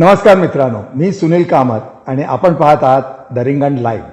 नमस्कार मित्रांनो मी सुनील कामत आणि आपण पाहत आहात द रिंगण लाईव्ह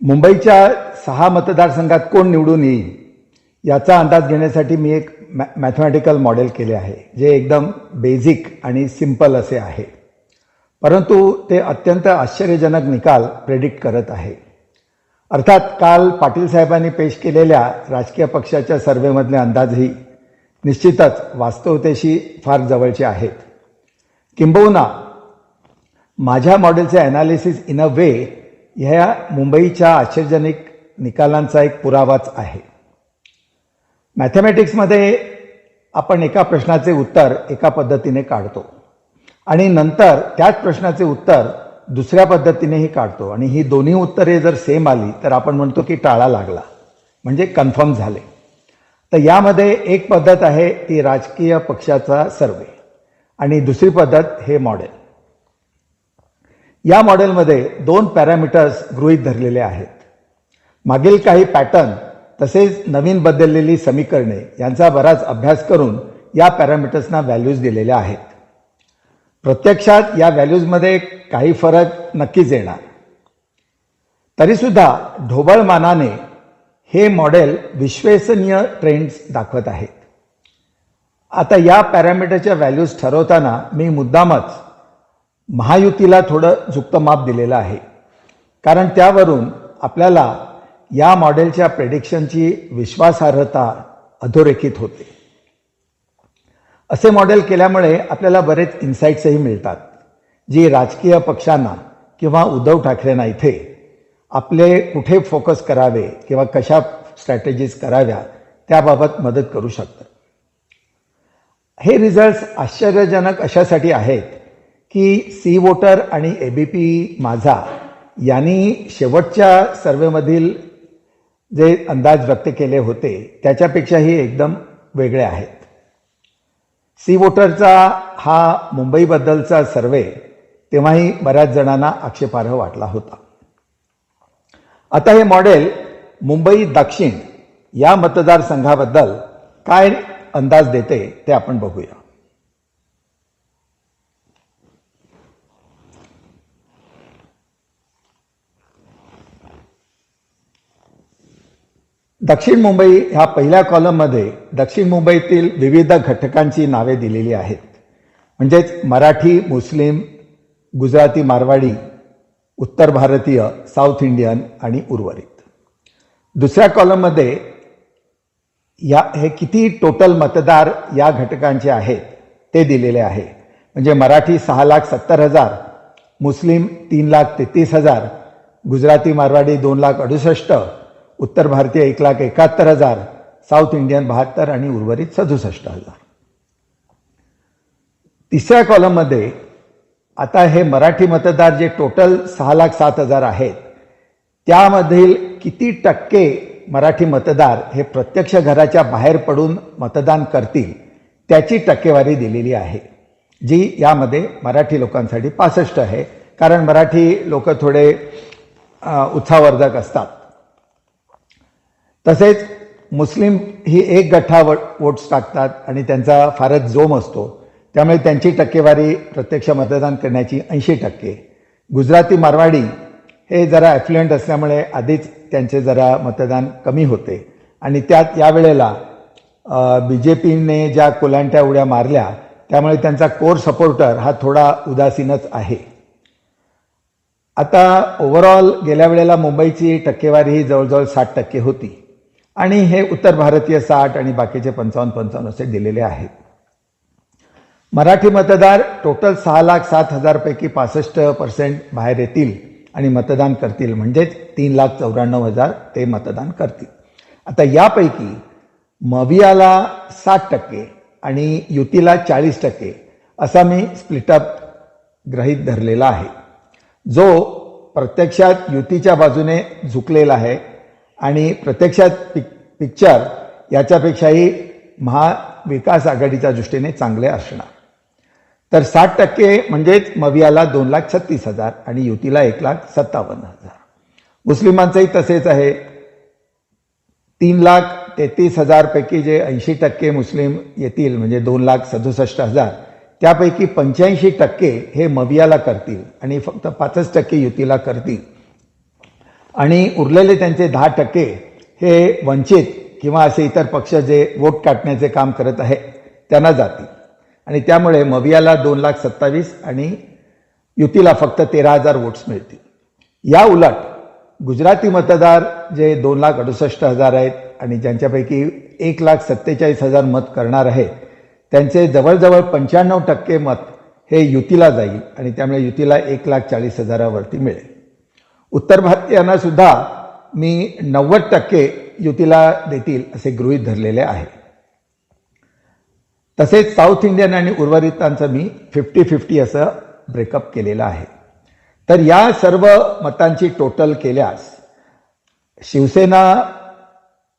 मुंबईच्या सहा मतदारसंघात कोण निवडून येईल याचा अंदाज घेण्यासाठी मी एक मॅ मॅथमॅटिकल मॉडेल केले आहे जे एकदम बेसिक आणि सिंपल असे आहे. परंतु ते अत्यंत आश्चर्यजनक निकाल प्रेडिक्ट करत आहे. अर्थात काल पाटील साहेबांनी पेश केलेल्या राजकीय पक्षाच्या सर्व्हेमधले अंदाजही निश्चितच वास्तवतेशी फार जवळचे आहेत. किंबहुना माझ्या मॉडेलचे ॲनालिसिस इन अ वे ह्या मुंबईच्या आश्चर्यजनक निकालांचा एक पुरावाच आहे. मॅथमॅटिक्समध्ये आपण एका प्रश्नाचे उत्तर एका पद्धतीने काढतो आणि नंतर त्याच प्रश्नाचे उत्तर दुसऱ्या पद्धतीनेही काढतो आणि ही दोन्ही उत्तरे जर सेम आली तर आपण म्हणतो की टाळा लागला म्हणजे कन्फर्म झाले. तर यामध्ये एक पद्धत आहे ती राजकीय पक्षाचा सर्वे आणि दुसरी पद्धत हे मॉडेल. या मॉडेलमध्ये दोन पॅरामीटर्स गृहीत धरलेले आहेत. मागील काही पॅटर्न तसेच नवीन बदललेली समीकरणे यांचा बराच अभ्यास करून या पॅरामीटर्सना व्हॅल्यूज दिलेल्या आहेत. प्रत्यक्षात या व्हॅल्यूजमध्ये काही फरक नक्कीच येणार. तरीसुद्धा ढोबळमानाने हे मॉडेल विश्वसनीय ट्रेंड्स दाखवत आहेत आता या पॅरामीटरच्या व्हॅल्यूज ठरवताना मी मुद्दामच महायुतीला थोडं झुकतं माप दिलेलं आहे. कारण त्यावरून आपल्याला या मॉडेलच्या प्रेडिक्शनची विश्वासार्हता अधोरेखित होते. असे मॉडेल केल्यामुळे आपल्याला बरेच इन्साईट्सही मिळतात जी राजकीय पक्षांना किंवा उद्धव ठाकरेंना इथे आपले कुठे फोकस करावे किंवा कशा स्ट्रॅटेजीज कराव्या त्याबाबत मदत करू शकतात. हे रिझल्ट्स आश्चर्यजनक अशासाठी आहेत की सी वोटर आणि ए बी पी माझा यांनी शेवटच्या सर्वेमधील जे अंदाज व्यक्त केले होते त्याच्यापेक्षाही एकदम वेगळे आहेत. सी वोटरचा हा मुंबईबद्दलचा सर्वे तेव्हाही बऱ्याच जणांना आक्षेपार्ह वाटला होता. आता हे मॉडेल मुंबई दक्षिण या मतदारसंघाबद्दल काय अंदाज देते ते आपण बघूया. दक्षिण मुंबई ह्या पहिल्या कॉलममध्ये दक्षिण मुंबईतील विविध घटकांची नावे दिलेली आहेत. म्हणजेच मराठी मुस्लिम गुजराती मारवाडी उत्तर भारतीय साऊथ इंडियन आणि उर्वरित. दुसऱ्या कॉलममध्ये या हे किती टोटल मतदार या घटकांचे आहेत ते दिलेले आहे. म्हणजे मराठी सहा लाख सत्तर हजार मुस्लिम तीन लाख तेहतीस हजार गुजराती मारवाडी दोन लाख अडुसष्ट उत्तर भारतीय एक लाख एकाहत्तर हजार साऊथ इंडियन बहात्तर आणि उर्वरित सदुसष्ट हजार. तिसऱ्या कॉलममध्ये आता हे मराठी मतदार जे टोटल सहा लाख सात हजार आहेत त्यामधील किती टक्के मराठी मतदार हे प्रत्यक्ष घराच्या बाहेर पडून मतदान करतील त्याची टक्केवारी दिलेली आहे. जी यामध्ये मराठी लोकांसाठी पासष्ट आहे कारण मराठी लोक थोडे उत्साहवर्धक असतात. तसेच मुस्लिम ही एक गठ्ठा वोट्स टाकतात आणि त्यांचा फारच जोम असतो. त्यामुळे त्यांची टक्केवारी प्रत्यक्ष मतदान करण्याची ऐंशी टक्के. गुजराती मारवाडी हे जरा ॲफ्लुएंट असल्यामुळे आधीच त्यांचे जरा मतदान कमी होते. आणि त्यात यावेळेला बी जे पीने ज्या कोलांट्या उड्या मारल्या त्यामुळे त्यांचा कोर सपोर्टर हा थोडा उदासीनच आहे. आता ओव्हरऑल गेल्या वेळेला मुंबईची टक्केवारी ही जवळजवळ साठ टक्के होती. आणि हे उत्तर भारतीय साठ आणि बाकीचे पंचावन्न पंचावन्न असे दिलेले आहेत. मराठी मतदार टोटल सहा लाख सात हजारपैकी पासष्ट पर्सेंट बाहेर येतील. आणि मतदान करतील. म्हणजेच तीन लाख चौऱ्याण्णव हजार ते मतदान करतील. आता यापैकी मवियाला साठ टक्के आणि युतीला चाळीस टक्के असा मी स्प्लिटअप ग्रहित धरलेला आहे. जो प्रत्यक्षात युतीच्या बाजूने झुकलेला आहे आणि प्रत्यक्षात पिक पिक्चर याच्यापेक्षाही महाविकास आघाडीच्या दृष्टीने चांगले असणार. तर साठ टक्के म्हणजेच मवियाला दोन लाख छत्तीस हजार आणि युतीला एक लाख सत्तावन्न हजार. मुस्लिमांचंही तसेच आहे. तीन लाख तेहतीस हजारपैकी जे ऐंशी टक्के मुस्लिम येतील म्हणजे दोन लाख सदुसष्ट हजार त्यापैकी पंच्याऐंशी टक्के हे मवियाला करतील आणि फक्त पाचच टक्के युतीला करतील. आणि उरलेले त्यांचे दहा टक्के हे वंचित किंवा असे इतर पक्ष जे वोट काटण्याचे काम करत आहे त्यांना जातील. आणि त्यामुळे मवियाला दोन लाख सत्तावीस आणि युतीला फक्त तेरा हजार वोट्स मिळतील. या उलट गुजराती मतदार जे दोन लाख अडुसष्ट हजार आहेत आणि ज्यांच्यापैकी एक लाख सत्तेचाळीस हजार मत करणार आहेत त्यांचे जवळजवळ पंच्याण्णव टक्के मत हे युतीला जाईल आणि त्यामुळे युतीला एक लाख चाळीस हजारावरती मिळेल. उत्तर भारतीयांना सुद्धा मी नव्वद टक्के युतीला देतील असे गृहीत धरलेले आहे. तसेच साऊथ इंडियन आणि उर्वरितांचं मी फिफ्टी फिफ्टी असं ब्रेकअप केलेलं आहे. तर या सर्व मतांची टोटल केल्यास शिवसेना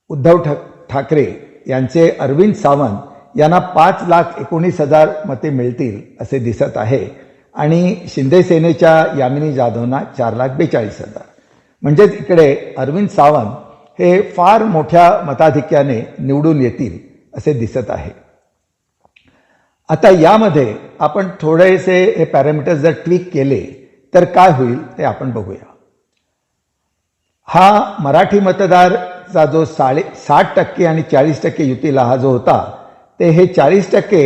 उद्धव ठा ठाकरे यांचे अरविंद सावंत यांना पाच लाख एकोणीस हजार मते मिळतील असे दिसत आहे आणि शिंदे सेनेच्या यामिनी जाधवना चार लाख बेचाळीस हजार. म्हणजेच इकडे अरविंद सावंत हे फार मोठ्या मताधिक्याने निवडून येतील असे दिसत आहे. आता यामध्ये आपण थोडेसे हे पॅरामीटर्स जर ट्विक केले तर काय होईल ते आपण बघूया. हा मराठी मतदारचा जो साडे साठ टक्के आणि चाळीस टक्के युतीला हा जो होता ते हे चाळीस टक्के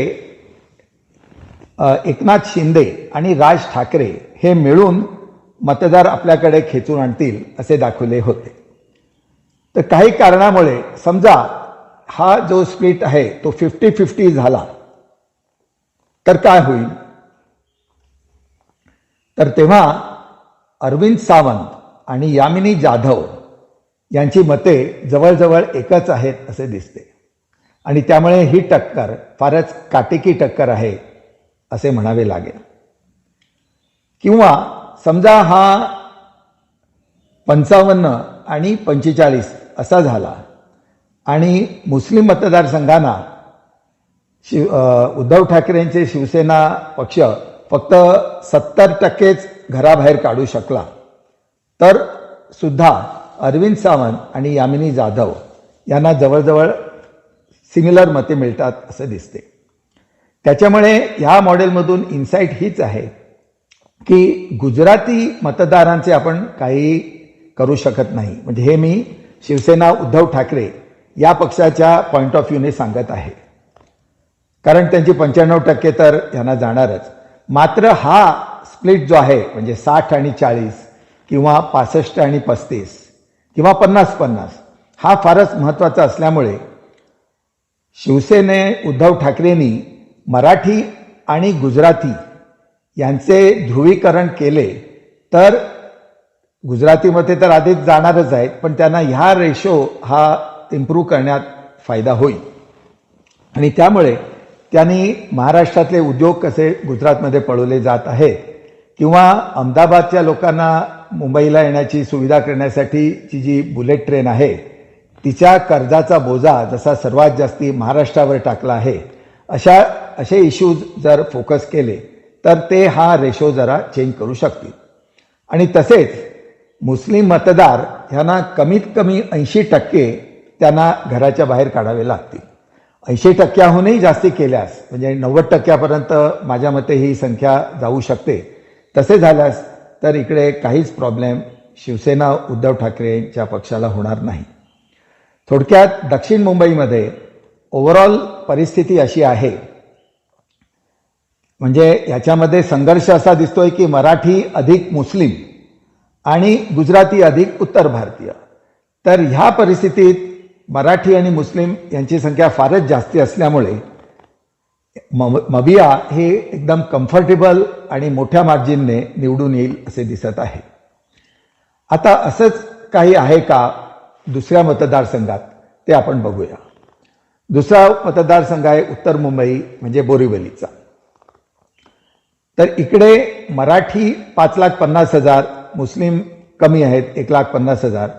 एकनाथ शिंदे आणि राज ठाकरे हे मिळून मतदार आपल्याकडे खेचून आणतील असे दाखवले होते. तर काही कारणामुळे समजा हा जो स्प्लिट आहे तो फिफ्टी फिफ्टी झाला. तर काय होईल? तर तेव्हा अरविंद सावंत आणि यामिनी जाधव यांची मते जवळजवळ एकच आहेत असे दिसते. आणि त्यामुळे ही टक्कर फारच काटेकी टक्कर आहे असे म्हणावे लागेल. किंवा समजा हा पंचावन्न आणि पंचेचाळीस असा झाला आणि मुस्लिम मतदारसंघांना शिव उद्धव ठाकरेंचे शिवसेना पक्ष फक्त सत्तर टक्केच घराबाहेर काढू शकला. तर सुद्धा अरविंद सावंत आणि यामिनी जाधव यांना जवळजवळ सिमिलर मते मिळतात असं दिसते. त्याच्यामुळे ह्या मॉडेलमधून इन्साईट हीच आहे की गुजराती मतदारांचे आपण काही करू शकत नाही. म्हणजे हे मी शिवसेना उद्धव ठाकरे या पक्षाच्या पॉईंट ऑफ व्ह्यूने सांगत आहे. कारण त्यांची पंच्याण्णव टक्के तर यांना जाणारच. मात्र हा स्प्लिट जो आहे म्हणजे साठ आणि चाळीस किंवा पासष्ट आणि पस्तीस किंवा पन्नास पन्नास हा फारच महत्त्वाचा असल्यामुळे शिवसेने उद्धव ठाकरेंनी मराठी आणि गुजराती यांचे ध्रुवीकरण केले तर गुजरातीमध्ये तर आधीच जाणारच आहेत पण त्यांना ह्या रेशो हा इम्प्रूव्ह करण्यात फायदा होईल. आणि त्यामुळे त्यांनी महाराष्ट्रातले उद्योग कसे गुजरातमध्ये पळवले जात आहेत किंवा अहमदाबादच्या लोकांना मुंबईला येण्याची सुविधा करण्यासाठीची जी बुलेट ट्रेन आहे तिच्या कर्जाचा बोजा जसा सर्वात जास्ती महाराष्ट्रावर टाकला आहे अशा असे इश्यूज जर फोकस केले तर ते हा रेशो जरा चेंज करू शकतील. आणि तसेच मुस्लिम मतदार ह्यांना कमीत कमी ऐंशी टक्के त्यांना घराच्या बाहेर काढावे लागतील. ऐंशी टक्क्याहूनही जास्ती केल्यास म्हणजे नव्वद टक्क्यापर्यंत माझ्या मते ही संख्या जाऊ शकते. तसे झाल्यास तर इकडे काहीच प्रॉब्लेम शिवसेना उद्धव ठाकरेंच्या पक्षाला होणार नाही. थोडक्यात दक्षिण मुंबईमध्ये ओव्हरऑल परिस्थिती अशी आहे. म्हणजे याच्यामध्ये संघर्ष असा दिसतोय की मराठी अधिक मुस्लिम आणि गुजराती अधिक उत्तर भारतीय. तर ह्या परिस्थितीत मराठी आणि मुस्लिम यांची संख्या फारच जास्ती असल्यामुळे म- मबिया हे एकदम कम्फर्टेबल आणि मोठ्या मार्जिनने निवडून येईल असे दिसत आहे. आता असंच काही आहे का दुसऱ्या मतदारसंघात? ते आपण बघूया. दुसरा मतदारसंघ आहे उत्तर मुंबई म्हणजे बोरिवलीचा. तर इकडे मराठी पाच लाख पन्नास हजार मुस्लिम कमी आहेत एक लाख पन्नास हजार.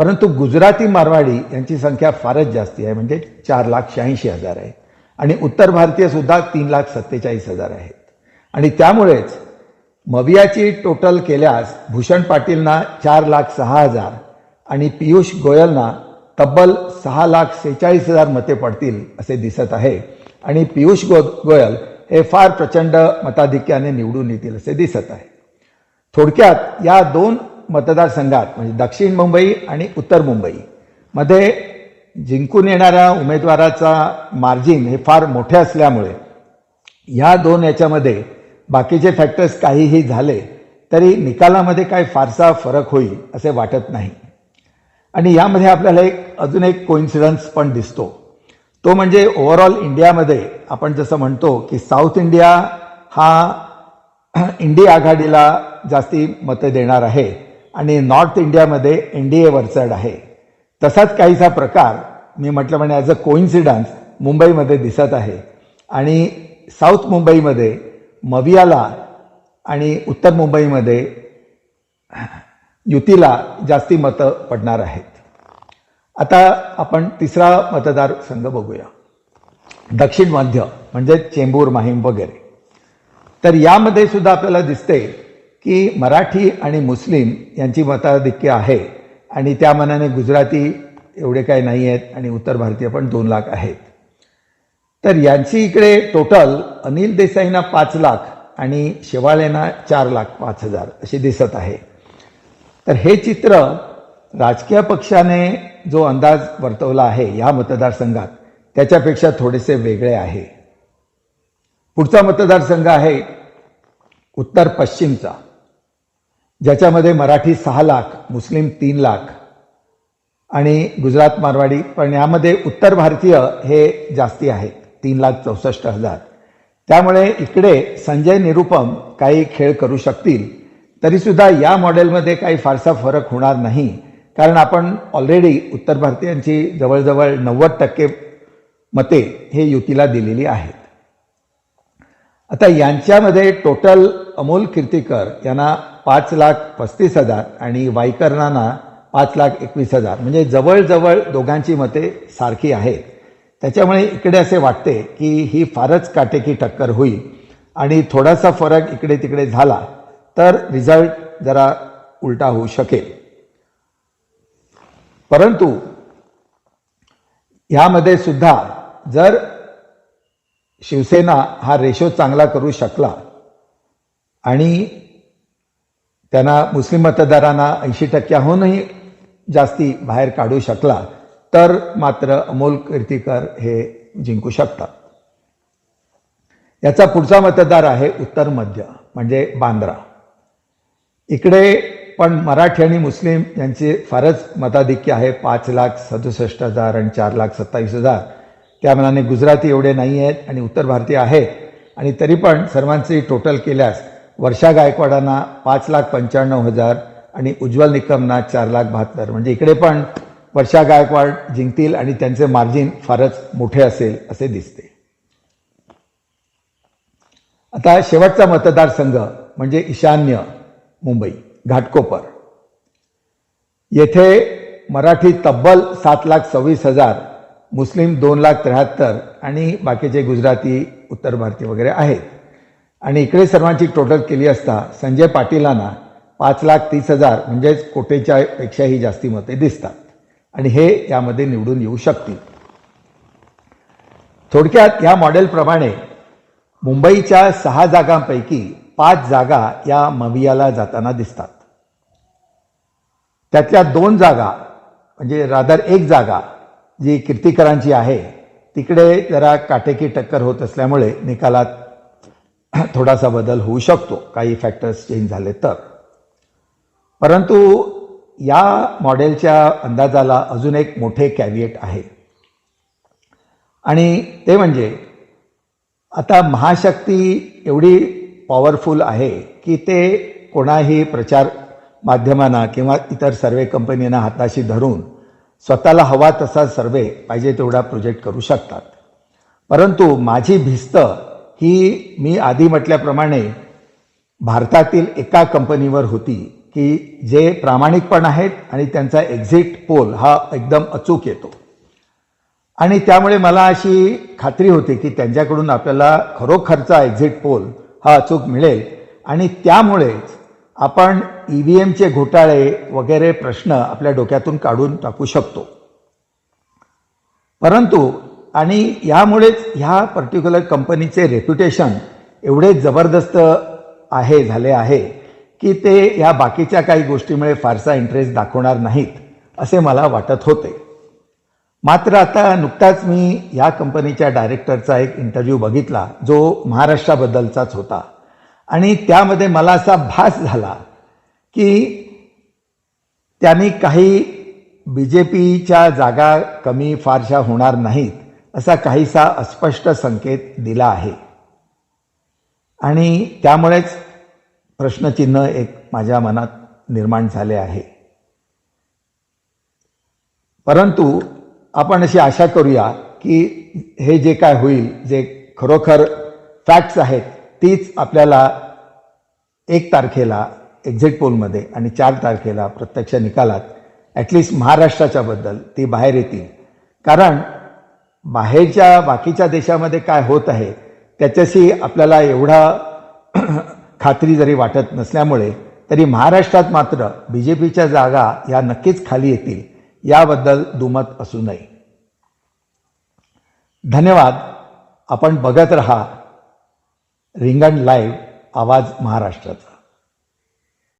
परंतु गुजराती मारवाडी यांची संख्या फारच जास्ती आहे म्हणजे चार लाख शहाऐंशी हजार आहे. आणि उत्तर भारतीय सुद्धा तीन लाख सत्तेचाळीस हजार आहेत. आणि त्यामुळेच मवियाची टोटल केल्यास भूषण पाटीलना चार लाख सहा हजार आणि पियुष गोयलना तब्बल सहा लाख सेहेचाळीस हजार मते पडतील असे दिसत आहे. आणि पियुष गो गोयल हे फार प्रचंड मताधिक्याने निवडून येतील असे दिसत आहे. थोडक्यात या दोन मतदारसंघात म्हणजे दक्षिण मुंबई आणि उत्तर मुंबई मध्ये जिंकून येणाऱ्या उमेदवाराचा मार्जिन हे फार मोठे असल्यामुळे या दोन याच्यामध्ये बाकीचे फॅक्टर्स काहीही झाले तरी निकालामध्ये काय फारसा फरक होईल असे वाटत नाही. आणि यामध्ये आपल्याला एक अजून एक कोइन्सिडन्स पण दिसतो. तो म्हणजे ओव्हरऑल इंडियामध्ये आपण जसं म्हणतो की साऊथ इंडिया हा इंडिया आघाडीला जास्ती मतं देणार आहे. आणि नॉर्थ इंडियामध्ये एन डी ए वरचढ आहे. तसाच काहीसा प्रकार मी म्हटलं म्हटल्याप्रमाणे ॲज अ कोइन्सिडन्स मुंबईमध्ये दिसत आहे. आणि साऊथ मुंबईमध्ये मवियाला आणि उत्तर मुंबईमध्ये युतीला जास्ती मतं पडणार आहेत. आता आपण तिसरा मतदारसंघ बघूया. दक्षिण मध्य म्हणजे चेंबूर माहीम वगैरे. तर यामध्ये सुद्धा आपल्याला दिसते की मराठी आणि मुस्लिम यांची मताधिक्य आहे. आणि त्या मनाने गुजराती एवढे काही नाही आहेत आणि उत्तर भारतीय पण दोन लाख आहेत. तर यांची इकडे टोटल अनिल देसाईंना पाच लाख आणि शेवाळेंना चार लाख पाच हजार असे दिसत आहे. तर हे चित्र राजकीय पक्षाने जो अंदाज वर्तवला आहे या मतदारसंघात त्याच्यापेक्षा थोडेसे वेगळे आहे. पुढचा मतदारसंघ आहे उत्तर पश्चिमचा. ज्याच्यामध्ये मराठी सहा लाख मुस्लिम तीन लाख आणि गुजरात मारवाडी पण यामध्ये उत्तर भारतीय हे जास्ती आहेत तीन लाख चौसष्ट हजार. त्यामुळे इकडे संजय निरुपम काही खेळ करू शकतील तरीसुद्धा या मॉडेलमध्ये काही फारसा फरक होणार नाही कारण आपण ऑलरेडी उत्तर भारतीयांची जवळजवळ नव्वद टक्के मते हे युतीला दिलेली आहेत. आता यांच्यामध्ये टोटल अमोल कीर्तीकर यांना पाच लाख पस्तीस हजार आणि वाईकरणांना पाच लाख एकवीस हजार. म्हणजे जवळजवळ दोघांची मते सारखी आहेत. त्याच्यामुळे इकडे असे वाटते की ही फारच काटेकी टक्कर होईल आणि थोडासा फरक इकडे तिकडे झाला तर रिझल्ट जरा उलटा होऊ शकेल. परंतु यामध्ये सुद्धा जर शिवसेना हा रेशो चांगला करू शकला आणि त्यांना मुस्लिम मतदारांना ऐंशी टक्क्याहूनही जास्ती बाहेर काढू शकला तर मात्र अमोल कीर्तीकर हे जिंकू शकतात. याचा पुढचा मतदार आहे उत्तर मध्य म्हणजे बांद्रा. इकडे पण मराठी आणि मुस्लिम यांचे फारच मताधिक्य आहे पाच लाख सदुसष्ट हजार आणि चार लाख सत्तावीस हजार. त्या मनाने गुजराती एवढे नाही आहेत आणि उत्तर भारतीय आहेत आणि तरी पण सर्वांचे टोटल केल्यास वर्षा गायकवाडांना पाच लाख पंच्याण्णव हजार आणि उज्ज्वल निकमना चार लाख बहात्तर. म्हणजे इकडे पण वर्षा गायकवाड जिंकतील आणि त्यांचे मार्जिन फारच मोठे असेल असे दिसते. आता शेवटचा मतदारसंघ म्हणजे ईशान्य मुंबई घाटकोपर. येथे मराठी तब्बल सात लाख सव्वीस हजार मुस्लिम दोन लाख त्र्याहत्तर आणि बाकीचे गुजराती उत्तर भारतीय वगैरे आहेत. आणि इकडे सर्वांची टोटल केली असता संजय पाटीलांना पाच लाख तीस हजार म्हणजेच कोटेच्या पेक्षाही जास्ती मते दिसतात. आणि हे यामध्ये निवडून येऊ शकतील. थोडक्यात या मॉडेलप्रमाणे मुंबईच्या सहा जागांपैकी पाच जागा या मवियाला जाताना दिसतात. त्यातल्या दोन जागा म्हणजे रादर एक जागा जी कीर्तिकरांची आहे तिकडे जरा काटेकी टक्कर होत असल्यामुळे निकालात थोडासा बदल होऊ शकतो. काही फॅक्टर्स चेंज झाले तर. परंतु या मॉडेलच्या अंदाजाला अजून एक मोठे कॅविएट आहे. आणि ते म्हणजे आता महाशक्ती एवढी पॉवरफुल आहे की ते कोणाही प्रचार माध्यमांना किंवा इतर सर्वे कंपनींना हाताशी धरून स्वतःला हवा तसा सर्वे पाहिजे तेवढा प्रोजेक्ट करू शकतात. परंतु माझी भिस्त ही मी आधी म्हटल्याप्रमाणे भारतातील एका कंपनीवर होती की जे प्रामाणिकपण आहेत आणि त्यांचा एक्झिट पोल हा एकदम अचूक येतो. आणि त्यामुळे मला अशी खात्री होती की त्यांच्याकडून आपल्याला खरोखरचा एक्झिट पोल हा अचूक मिळेल. आणि त्यामुळेच आपण ई व्ही एमचे घोटाळे वगैरे प्रश्न आपल्या डोक्यातून काढून टाकू शकतो. परंतु आणि यामुळेच ह्या पर्टिक्युलर कंपनीचे रेप्युटेशन एवढे जबरदस्त आहे झाले आहे की ते ह्या बाकीच्या काही गोष्टीमुळे फारसा इंटरेस्ट दाखवणार नाहीत असे मला वाटत होते. मात्र आता नुकताच मी या कंपनीच्या डायरेक्टरचा एक इंटरव्ह्यू बघितला जो महाराष्ट्राबद्दलचाच होता. आणि त्यामध्ये मला असा भास झाला की त्यांनी काही बी जे पीच्या जागा कमी फारशा होणार नाहीत. असा काहीसा अस्पष्ट संकेत दिला आहे. आणि त्यामुळेच प्रश्नचिन्ह एक माझ्या मनात निर्माण झाले आहे. परंतु आपण अशी आशा करूया की हे जे काय होईल जे खरोखर फॅक्ट्स आहेत तीच आपल्याला एक तारखेला एक्झिट पोलमध्ये आणि चार तारखेला प्रत्यक्ष निकालात ॲटलिस्ट महाराष्ट्राच्या बद्दल ती बाहेर येतील. कारण बाहेरच्या बाकीच्या देशामध्ये काय होत आहे त्याच्याशी आपल्याला एवढा खात्री जरी वाटत नसल्यामुळे तरी महाराष्ट्रात मात्र बी जे पीच्या जागा या नक्कीच खाली येतील याबद्दल दुमत असू नये. धन्यवाद. आपण बघत रहा. रिंगण लाईव्ह आवाज महाराष्ट्राचा.